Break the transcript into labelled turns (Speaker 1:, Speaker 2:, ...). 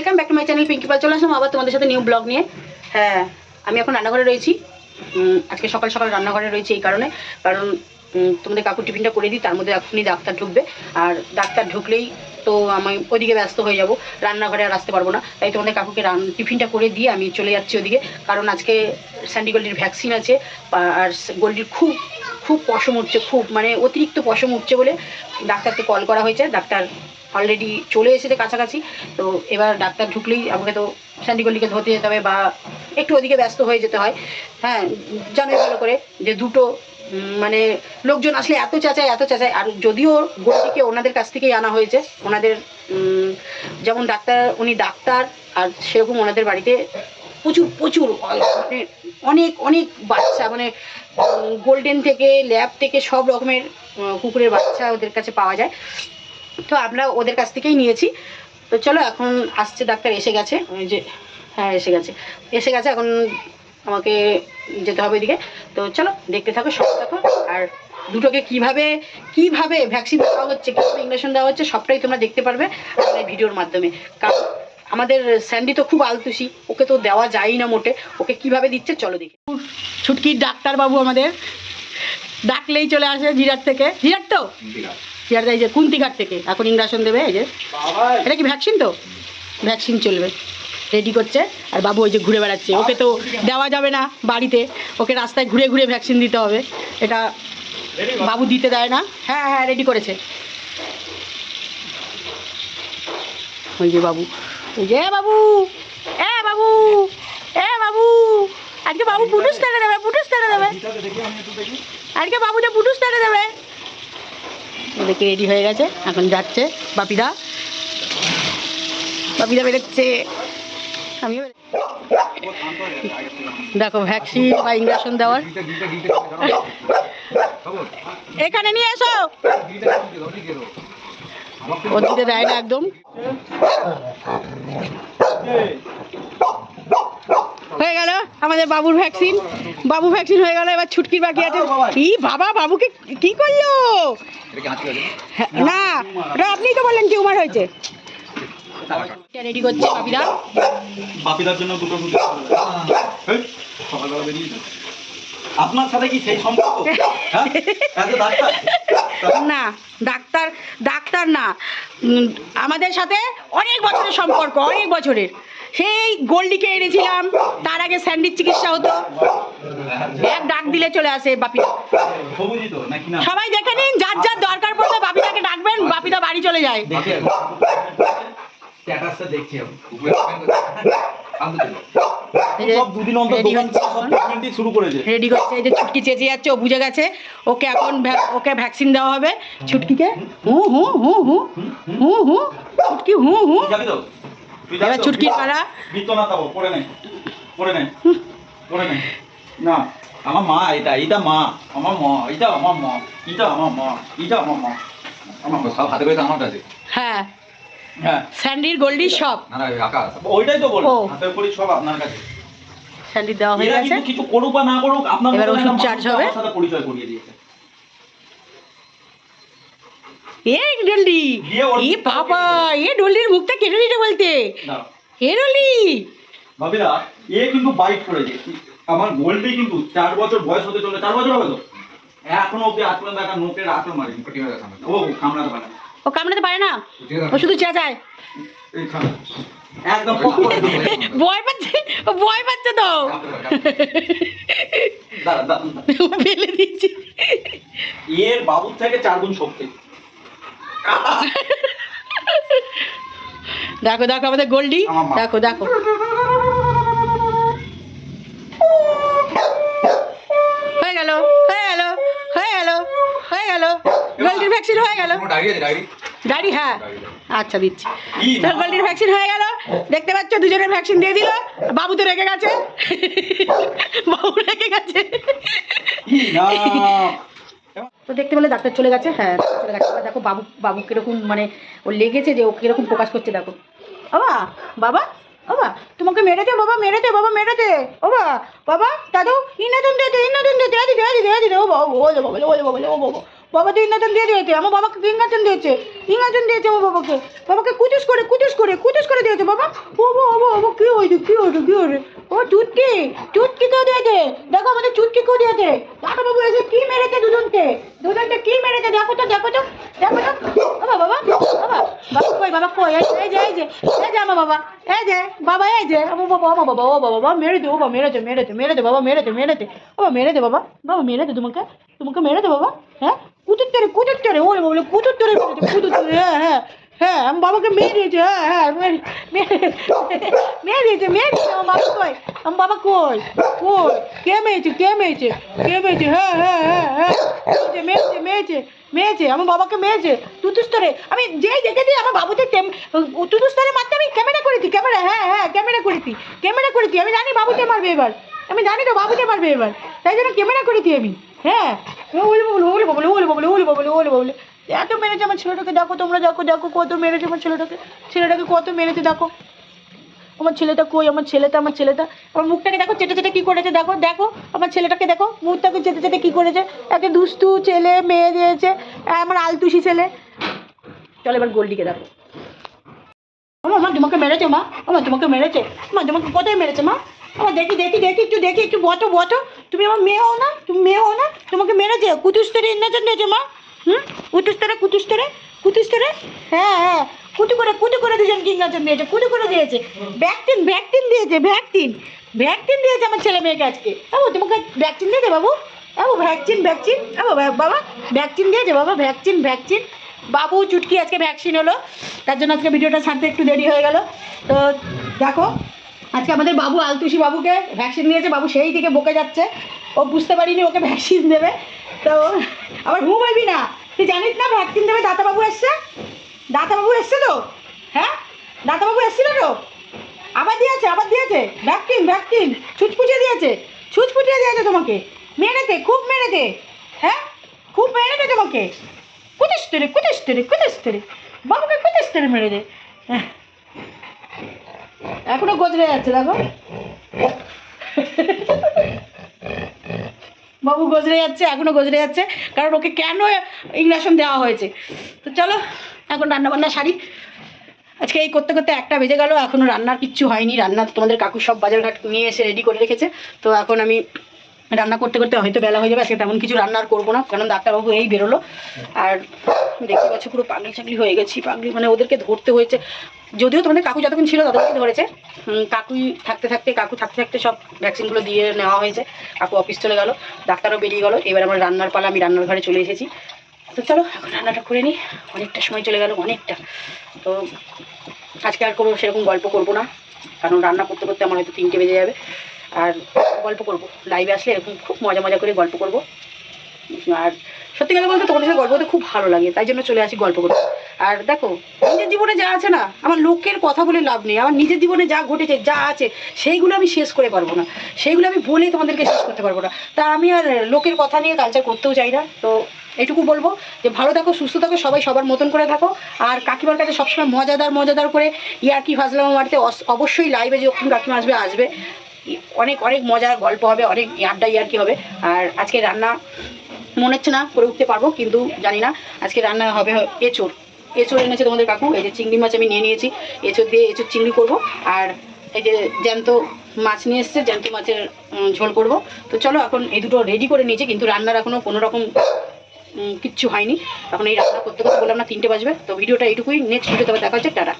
Speaker 1: Welcome back to my channel Pinki Pal চলে আসলাম আবার তোমাদের সাথে নিউ ব্লগ নিয়ে। হ্যাঁ আমি এখন রান্নাঘরে রয়েছি। আজকে সকাল সকাল রান্নাঘরে রয়েছি এই কারণে। কারণ তোমাদের কাকুর টিফিনটা করে দিই, তার মধ্যে এখনই ডাক্তার ঢুকবে। আর ডাক্তার ঢুকলেই তো আমি ওদিকে ব্যস্ত হয়ে যাব। রান্নাঘরে আর আসতে পারব না। তাই তোমাদের কাকুকে রান, টিফিনটা করে দিয়ে আমি চলে যাচ্ছি ওদিকে। কারণ আজকে স্যান্ডি গোল্ডির ভ্যাকসিন আছে, আর গোল্ডির খুব খুব পশম উঠছে, খুব মানে অতিরিক্ত পশম উঠছে বলে ডাক্তারকে কল করা হয়েছে। ডাক্তার অলরেডি চলে এসেছে কাছাকাছি। তো এবার ডাক্তার ঢুকলেই আমাকে তো স্যান্ডিগলিকে ধরতে যেতে হবে বা একটু ওদিকে ব্যস্ত হয়ে যেতে হয়। হ্যাঁ জানোই ভালো করে যে দুটো মানে লোকজন আসলে এত চাচায় এত চাচায়। আর যদিও গোলটিকে ওনাদের কাছ থেকেই আনা হয়েছে, ওনাদের যেমন ডাক্তার, উনি ডাক্তার, আর সেরকম ওনাদের বাড়িতে প্রচুর প্রচুর মানে অনেক অনেক বাচ্চা মানে গোল্ডেন থেকে ল্যাব থেকে সব রকমের কুকুরের বাচ্চা ওদের কাছে পাওয়া যায়। তো আমরা ওদের কাছ থেকেই নিয়েছি। তো চলো, এখন আসছে, ডাক্তার এসে গেছে। ওই যে হ্যাঁ এসে গেছে। এসে গেছে, এখন আমাকে যেতে হবে এদিকে। তো চলো, দেখতে থাকো, সব থাকো আর দুটোকে কীভাবে কীভাবে ভ্যাকসিন দেওয়া হচ্ছে, কীভাবে ইঞ্জেকশন দেওয়া হচ্ছে, সবটাই তোমরা দেখতে পারবে এই ভিডিওর মাধ্যমে। কারণ আমাদের স্যান্ডি তো খুব আলতুসি ওকে তো দেওয়া যায়ই না মোটে। ওকে কীভাবে দিচ্ছে, চলো দেখি। ছুটকির ডাক্তারবাবু আমাদের। ডাকলেই চলে আসে জিরাট থেকে। জিরাট তো? জিরাট এই যে কুন্তিঘাট থেকে? এখন ইঞ্জেকশন দেবে এই যে। এটা কি ভ্যাকসিন তো? ভ্যাকসিন চলবে। রেডি করছে। আর বাবু ওই যে ঘুরে বেড়াচ্ছে। ওকে তো দেওয়া যাবে না বাড়িতে। ওকে রাস্তায় ঘুরে ঘুরে ভ্যাকসিন দিতে হবে। এটা বাবু দিতে দেয় না। হ্যাঁ হ্যাঁ রেডি করেছে। ওই যে বাবু। ওই যে এ বাবু! এ বাবু! এ বাবু! আজকে বাবু পুটুস তেড়ে দেবে পুটুস তেড়ে দেবে। আজকে বাবুটা পুটুস তেড়ে দেবে। ওদেরকে রেডি হয়ে গেছে। এখন যাচ্ছে বাপিদা। বাপিদা বেরোচ্ছে। আমিও দেখো ভ্যাকসিন বা ইঞ্জেকশন দেওয়ার। এখানে নিয়ে এসো। ও দিতে দেয় না একদম। হয়ে গেল আমাদের বাবুর ভ্যাকসিন বাবু ভ্যাকসিন হয়ে গেল এবার ছুটকির বাকি আছে। ই বাবা বাবুকে কি করল? হ্যাঁ, না ওটা আপনিই তো বললেন টিউমার হয়েছে। রেডি করছে? বাপিদা?
Speaker 2: বাপিদার জন্য দুটো দুটো সকালবেলা বেরিয়ে আপনার সাথে কি সেই সম্পর্ক? হ্যাঁ?
Speaker 1: না ডাক্তার ডাক্তার না। আমাদের সাথে অনেক বছরের সম্পর্ক অনেক বছরের। সেই গোল্ডিকে এনেছিলাম। তার আগে স্যান্ডির চিকিৎসা হতো। এক ডাক দিলে চলে আসে বাপিদা
Speaker 2: তো
Speaker 1: সবাই দেখে নিন যার যার দরকার পড়লে বাপিদাকে ডাকবেন বাপিদা বাড়ি চলে যায়। রেডি করছে। এই যে ছুটকি চেঁচে যাচ্ছে ও বুঝে গেছে। ওকে এখন ওকে ভ্যাকসিন দেওয়া হবে। ছুটকিকে হু হু হু হু হু হু ছুটকি হু হু। এবার
Speaker 2: তো?
Speaker 1: ছুটকির পালা
Speaker 2: বৃত্ত না তাবো পড়ে নে পড়ে নে পড়ে নে না আমার মা এটা এটা মা আমার মা এটা আমার মা এটা আমার মা এটা আমার মা। আমার
Speaker 3: সব হাতে করে আমার কাছে।
Speaker 1: হ্যাঁ।
Speaker 2: হ্যাঁ।
Speaker 1: স্যান্ডির গোল্ডির সব।
Speaker 3: না না আকাশ।
Speaker 2: ওইটাই তো বল
Speaker 1: ও।
Speaker 2: হাতের করি সব আপনার কাছে।
Speaker 1: স্যান্ডির দেওয়া হয়ে গেছে।
Speaker 2: কিছু করুক বা না করুক আপনার
Speaker 1: এবার ওষুধ
Speaker 2: মানুষ
Speaker 1: হবে।
Speaker 2: পরিচয় করিয়ে দিয়েছে। দিয়ে ওর-
Speaker 1: এ বাবা এ ডলডির মুখটা কেটে দিতে বলতে। এ ডলডি।
Speaker 2: ভাবিরা এ কিন্তু বাইট করেছে আমার গোল্ডি কিন্তু চার বছর বয়স হতে চলে চার বছর হবে তো এখনও অব্দি আজ পর্যন্ত একটা নোটের আঁচড় মারি ও কামড়াতে পারে না।
Speaker 1: ও কামড়াতে পারে না? ও শুধু চেঁচায়।
Speaker 2: এই একদম।
Speaker 1: ভয় পাচ্ছে ভয় পাচ্ছে তো। ফেলে দিচ্ছে
Speaker 2: এর বাবুর থেকে চার গুণ শক্তি।
Speaker 1: দেখো দেখো আমাদের গোল্ডি। দেখো দেখো। হয়ে গেল হয়ে গেল হয়ে গেল হয়ে গেল। গোল্ডির ভ্যাকসিন হয়ে গেল।
Speaker 3: ডায়েরি
Speaker 1: গাড়ি হ্যাঁ। আচ্ছা দিচ্ছি। তোর গোল্ডির ভ্যাকসিন হয়ে গেল। দেখতে পাচ্ছ দুজনের ভ্যাকসিন দিয়ে দিল। বাবু তো রেখে গেছে। বাবু রেখে গেছে। তো দেখতে পেলে ডাক্তার চলে গেছে হ্যাঁ চলে গেছে। দেখো বাবু বাবু কীরকম মানে ও লেগেছে যে ও কীরকম প্রকাশ করছে, দেখো। বাবা বাবা বাবা, তোমাকে মেরেছে, বাবা মেরেছে বাবা মেরেছে। বাবা বাবা, দাদু, ইনাদন দে দে ইনাদন দে দে দে দে দে দে ও বাবা ও বাবা ও বাবা ও বাবা বাবা দিয়ে ইন্দাচন দিয়ে দিয়েছে, আমার বাবাকে কিঙ্গাচন দিয়েছে। কিঙ্গাচন দিয়েছে আমার বাবাকে? বাবাকে কুচুস করে কুচুস করে কুচুস করে দিয়েছে বাবা। ও বাবা ও বাবা হয়েছে, কি হয়েছে কি হয়েছে? ও চুটকি চুটকি কেউ দিয়েছে? দেখো আমাদের চুটকি কেউ দিয়েছে। ডাক্তার বাবু, এসে কি মেরেছে দুজনকে? দুজনকে কি মেরেছে? দেখো তো দেখো তো দেখো তো। বাবা বাবা বাবা কই বাবা কই? এই যে এই যে এই যে আমার বাবা, এই যে, বাবা, এই যে বাবা, আমার বাবা, ও বাবা বাবা, মেরে দে ও বাবা মেরেছে মেরেছে মেরেছে বাবা মেরেছে মেরেছে ও বাবা মেরেছে বাবা বাবা তোমাকে তোমাকে মেরেছে বাবা হ্যাঁ? কুতুর তরে কুতুর তরে ও বলে কুতুর তরে তরে হ্যাঁ হ্যাঁ হ্যাঁ বাবাকে মেরে দিয়েছে হ্যাঁ হ্যাঁ মেরে মেরে মেরে দিয়েছে মেরে দিয়েছে আমার বাবা কই? আমার বাবা কই? কই? কে মেরেছে কে মেরেছে কে মেরেছে হ্যাঁ হ্যাঁ হ্যাঁ হ্যাঁ মেরেছে মেরেছে মেরেছে আমার বাবাকে মেরেছে তুতুস্তরে। আমি যেই দেখেছি আমার বাবুতে তুতুস্তরে মারতে আমি ক্যামেরা করেছি, ক্যামেরা হ্যাঁ হ্যাঁ ক্যামেরা করেছি ক্যামেরা করেছি। আমি জানি বাবুতে মারবে এবার। আমি জানি তো বাবুতে মারবে এবার। তাই জন্য ক্যামেরা করেছি আমি। হ্যাঁ ওলে ববলে ওলে ববলে ওলে ববলে ওলে ববলে ওলে ববলে। এত মেরেছে আমার ছেলেটাকে, দেখো তোমরা, দেখো দেখো কত মেরেছে আমার ছেলেটাকে। ছেলেটাকে কত মেরেছে, দেখো। আমার ছেলেটা কই? আমার ছেলেটা আমার ছেলেটা। আমার মুখটাকে দেখো, চেটে চেটে কী করেছে, দেখো দেখো। আমার ছেলেটাকে দেখো, মুখটাকে চেটে চেটে কী করেছে? একে দুষ্টু ছেলে, মেয়ে দিয়েছে আমার আলতুষি ছেলে। চলো এবার গোল্ডিকে দেখো। আমার তোমাকে মেরেছে মা আমার তোমাকে মেরেছে। মা তোমাকে কোথায় মেরেছে, মা? আমার দেখি দেখি দেখি, একটু দেখি, একটু বটো বটো তুমি আমার মেয়ে হও না, তুমি মেয়ে হও না, তোমাকে মেরেছে কুতুস্তরে দিয়েছে মা। হুম? কুতুস্তরে কুতুস্তরে কুতুস্তরে হ্যাঁ হ্যাঁ। কুটু করে কুটু করে দুজন কিংনাচন দিয়েছে কুটু করে দিয়েছে। ভ্যাকসিন ভ্যাকসিন দিয়েছে, ভ্যাকসিন। ভ্যাকসিন দিয়েছে আমার ছেলে মেয়েকে আজকে। বাবু তোমাকে ভ্যাকসিন দিয়েছে বাবু? বাবু ভ্যাকসিন ভ্যাকসিন। বাবু বাবা, ভ্যাকসিন দিয়েছে বাবা, ভ্যাকসিন ভ্যাকসিন। বাবু, চুটকি আজকে ভ্যাকসিন হলো। তার জন্য আজকে ভিডিওটা ছাড়তে একটু দেরি হয়ে গেল। তো দেখো, আজকে আমাদের বাবু আলতুষি বাবুকে ভ্যাকসিন দিয়েছে। বাবু সেই থেকে বকে যাচ্ছে। ও বুঝতে পারিনি ওকে ভ্যাকসিন দেবে। তো আবার ঘুম পাইবি না। তুই জানিস না ভ্যাকসিন দেবে দাতাবাবু এসছে? দাতাবাবু এসছে তো? হ্যাঁ? দাতাবাবু এসছিল তো? আবার দিয়েছে আবার দিয়েছে। ভ্যাকসিন ভ্যাকসিন ছুচপুচিয়ে দিয়েছে। ছুচপুচিয়ে দিয়েছে তোমাকে। মেরেছে খুব মেরেছে হ্যাঁ? খুব মেরেছে তোমাকে। কুতিস্তেরে কুতিস্তেরে কুতিস্তেরে বাবুকে কুতিস্তেরে মেরে দে হ্যাঁ। এখনও গজরে যাচ্ছে, দেখো। বাবু গজরে যাচ্ছে, এখনও গজরে যাচ্ছে। কারণ ওকে কেন ইংরেশন দেওয়া হয়েছে? তো চলো, এখন রান্না বান্না সারি। আজকে এই করতে করতে একটা বেজে গেল, এখনও রান্নার কিচ্ছু হয়নি। রান্না তোমাদের কাকু সব বাজার ঘাট নিয়ে এসে রেডি করে রেখেছে। তো এখন আমি রান্না করতে করতে হয়তো বেলা হয়ে যাবে, আজকে তেমন কিছু রান্না আর করব না, কারণ ডাক্তারবাবু এই বেরোলো। আর দেখতে পাচ্ছ পুরো পাগলি চাগলি হয়ে গেছি, পাগলি মানে ওদেরকে ধরতে হয়েছে। যদিও তোমাদের কাকু যতক্ষণ ছিল ততক্ষণ ধরেছে। কাকুই থাকতে থাকতে, কাকু থাকতে থাকতে সব ভ্যাকসিনগুলো দিয়ে নেওয়া হয়েছে। কাকু অফিস চলে গেল, ডাক্তারও বেরিয়ে গেলো। এবার আমার রান্নার পালা, আমি রান্নার ঘরে চলে এসেছি। তো চলো, এখন রান্নাটা করে নিই। অনেকটা সময় চলে গেল, অনেকটা। তো আজকে আর কোনো সেরকম গল্প করব না। কারণ রান্না করতে করতে আমার হয়তো তিনটে বেজে যাবে। আর গল্প করব। লাইভে আসলে এরকম খুব মজা মজা করে গল্প করব। আর সত্যি কথা বলতে তোমাদের সাথে গল্প করতে খুব ভালো লাগে, তাই জন্য চলে আসি গল্প করতে। আর দেখো, নিজের জীবনে যা আছে না, আমার লোকের কথা বলে লাভ নেই। আমার নিজের জীবনে যা ঘটেছে, যা আছে, সেইগুলো আমি শেষ করে পারব না। সেইগুলো আমি বলে তোমাদেরকে শেষ করতে পারব না। তা আমি আর লোকের কথা নিয়ে কালচার করতেও চাই না। তো এইটুকু বলব যে, ভালো থাকো, সুস্থ থাকো, সবাই সবার মতন করে থাকো। আর কাকিমার কাছে সবসময় মজাদার মজাদার করে ইয়ার্কি ফাজলামো মারতে অবশ্যই লাইভে যখন কাকিমা আসবে আসবে। অনেক অনেক মজার গল্প হবে, অনেক আড্ডা ইয়ার্কি হবে। আর আজকে রান্না মনে হচ্ছে না করে উঠতে পারব, কিন্তু জানি না আজকে রান্না হবে এঁচোড় এঁচোড় এনেছে তোমাদের কাকু, এই যে চিংড়ি মাছ আমি নিয়ে নিয়েছি, এঁচড় দিয়ে এঁচোড় চিংড়ি করব, আর এই যে জ্যান্ত মাছ নিয়ে এসছে, জ্যান্ত মাছের ঝোল করব। তো চলো এখন এই দুটো রেডি করে নিয়েছি, কিন্তু রান্নার এখনও কোনো রকম কিচ্ছু হয়নি। এখন এই রান্না করতে করতে বললাম না, তিনটে বাজবে। তো ভিডিওটা এইটুকুই নেক্সট ভিডিও তবে দেখা হচ্ছে, টাটা।